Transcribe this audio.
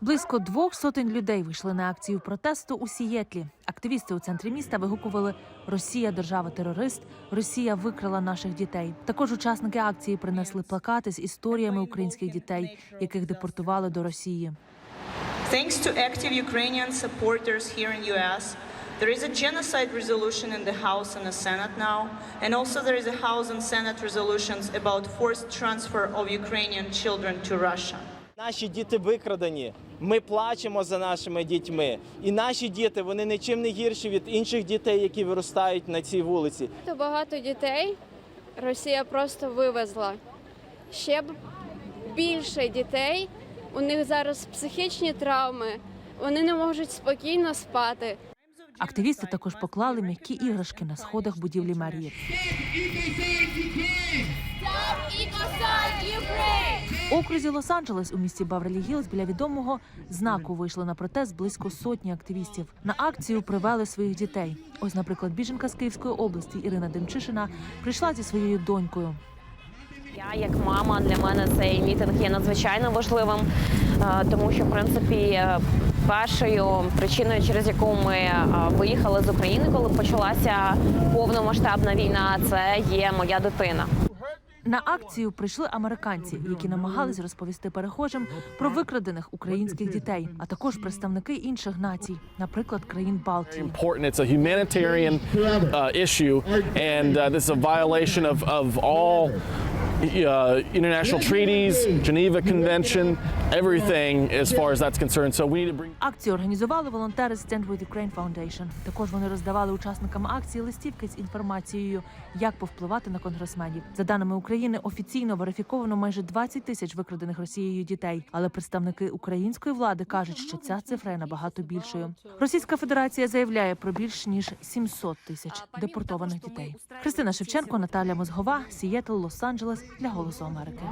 Близько двох сотень людей вийшли на акцію протесту у Сієтлі. Активісти у центрі міста вигукували Росія держава терорист, Росія викрала наших дітей. Також учасники акції принесли плакати з історіями українських дітей, яких депортували до Росії. Thanks to active Ukrainian supporters here in US, there is a genocide resolution in the House and the Senate now, and also there is a House and Senate resolutions about forced transfer of Ukrainian children to Russia. Наші діти викрадені. Ми плачемо за нашими дітьми. І наші діти вони нічим не гірші від інших дітей, які виростають на цій вулиці. То багато дітей Росія просто вивезла. Ще б більше дітей. У них зараз психічні травми. Вони не можуть спокійно спати. Активісти також поклали м'які іграшки на сходах будівлі мерії. Окрузі Лос-Анджелес у місті Баверлі Гілз біля відомого знаку вийшли на протест близько сотні активістів. На акцію привели своїх дітей. Ось, наприклад, біженка з Київської області Ірина Демчишина прийшла зі своєю донькою. Я як мама для мене цей мітинг є надзвичайно важливим, е, тому що в принципі е, першою причиною, через яку ми е, виїхали з України, коли почалася повномасштабна війна, це є моя дитина. На акцію прийшли американці, які намагались розповісти перехожим про викрадених українських дітей, а також представники інших націй, наприклад, країн Балтії. It's a humanitarian uh, issue, and uh, this is a violation of, of all uh, international treaties, Geneva Convention, everything as far as that's concerned. So we need to bring. Акцію організували волонтери Stand with Ukraine Foundation. Також вони роздавали учасникам акції листівки з інформацією, як повпливати на конгресменів. За даними України, офіційно верифіковано майже 20 тисяч викрадених Росією дітей. Але представники української влади кажуть, що ця цифра є набагато більшою. Російська Федерація заявляє про більш ніж 700 тисяч депортованих дітей. Христина Шевченко, Наталя Мозгова, Сієтл, Лос-Анджелес dla Holosomarkę.